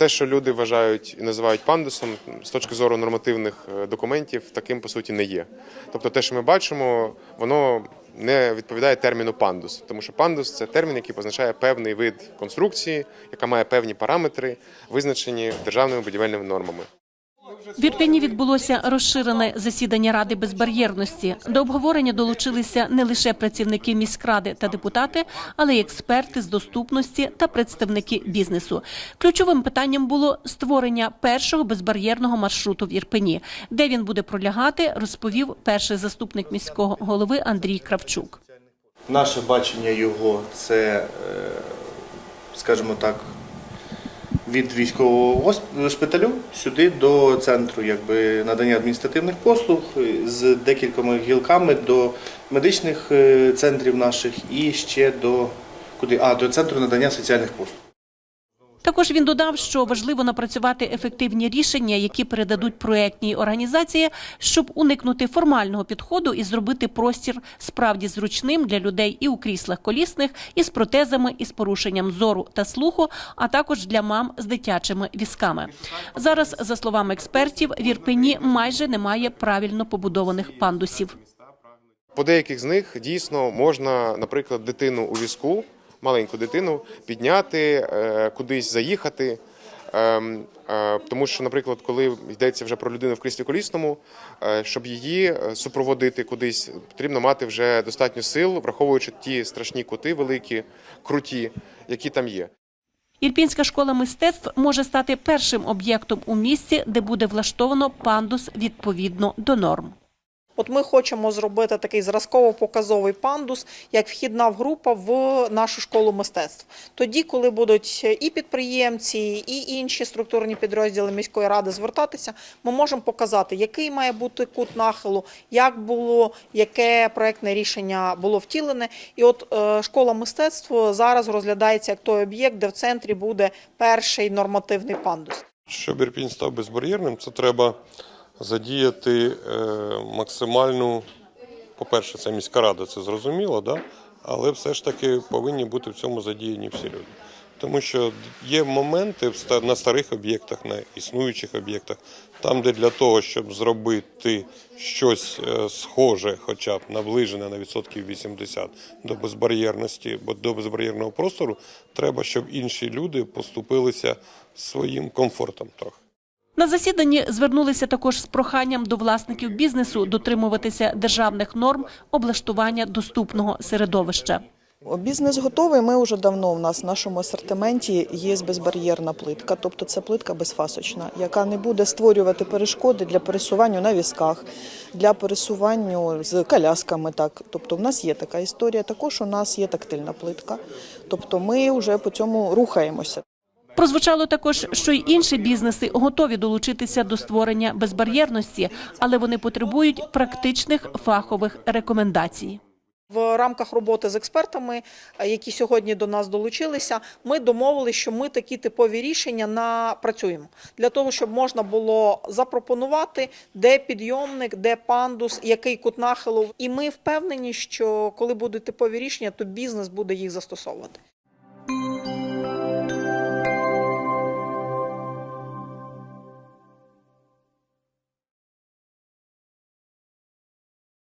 те, що люди вважають і називають пандусом, з точки зору нормативних е, документів, таким по суті не є. Тобто, те, що ми бачимо, воно не відповідає терміну пандус, тому що пандус це термін, який позначає певний вид конструкції, яка має певні параметри, визначені державними будівельними нормами. В Ірпені відбулося розширене засідання Ради безбар'єрності. До обговорення долучилися не лише працівники міськради та депутати, але й експерти з доступності та представники бізнесу. Ключовим питанням було створення першого безбар'єрного маршруту в Ірпені. Де він буде пролягати, розповів перший заступник міського голови Андрій Кравчук. Наше бачення його це, е, скажімо так, від військового шпиталю сюди до центру якби, надання адміністративних послуг е, з декількома гілками до медичних е, центрів наших і ще до куди? А, до центру надання соціальних послуг. Також він додав, що важливо напрацювати ефективні рішення, які передадуть проектній організації, щоб уникнути формального підходу і зробити простір справді зручним для людей і у кріслах колісних, і з протезами, і з порушенням зору та слуху, а також для мам з дитячими візками. Зараз, за словами експертів, в Ірпені майже немає правильно побудованих пандусів. По деяких з них дійсно можна, наприклад, дитину у візку, маленьку дитину, підняти, е, кудись заїхати. Ем, е, Тому що, наприклад, коли йдеться вже про людину в кріслі колісному, е, щоб її супроводити кудись, потрібно мати вже достатньо сил, враховуючи ті страшні кути великі, круті, які там є. Ірпінська школа мистецтв може стати першим об'єктом у місті, де буде влаштовано пандус відповідно до норм. От ми хочемо зробити такий зразково-показовий пандус, як вхідна група в нашу школу мистецтв. Тоді, коли будуть і підприємці, і інші структурні підрозділи міської ради звертатися, ми можемо показати, який має бути кут нахилу, як було, яке проектне рішення було втілене. І от е, школа мистецтв зараз розглядається як той об'єкт, де в центрі буде перший нормативний пандус. Щоб Ірпінь став безбар'єрним, це треба задіяти е, максимальну, по-перше, це міська рада, це зрозуміло, да? але все ж таки повинні бути в цьому задіяні всі люди. Тому що є моменти на старих об'єктах, на існуючих об'єктах, там, де для того, щоб зробити щось е, схоже, хоча б наближене на відсотків 80 до безбар'єрності, бо до безбар'єрного простору, треба, щоб інші люди поступилися своїм комфортом трохи. На засіданні звернулися також з проханням до власників бізнесу дотримуватися державних норм облаштування доступного середовища. Бізнес готовий. Ми вже давно в нас в нашому асортименті є безбар'єрна плитка, тобто це плитка безфасочна, яка не буде створювати перешкоди для пересування на візках, для пересування з колясками. Так, тобто, в нас є така історія. Також у нас є тактильна плитка. Тобто, ми вже по цьому рухаємося. Прозвучало також, що й інші бізнеси готові долучитися до створення безбар'єрності, але вони потребують практичних фахових рекомендацій. В рамках роботи з експертами, е, які сьогодні до нас долучилися, ми домовилися, що ми такі типові рішення напрацюємо для того, щоб можна було запропонувати, де підйомник, де пандус, який кут нахилу. І ми впевнені, що коли будуть типові рішення, то бізнес буде їх застосовувати.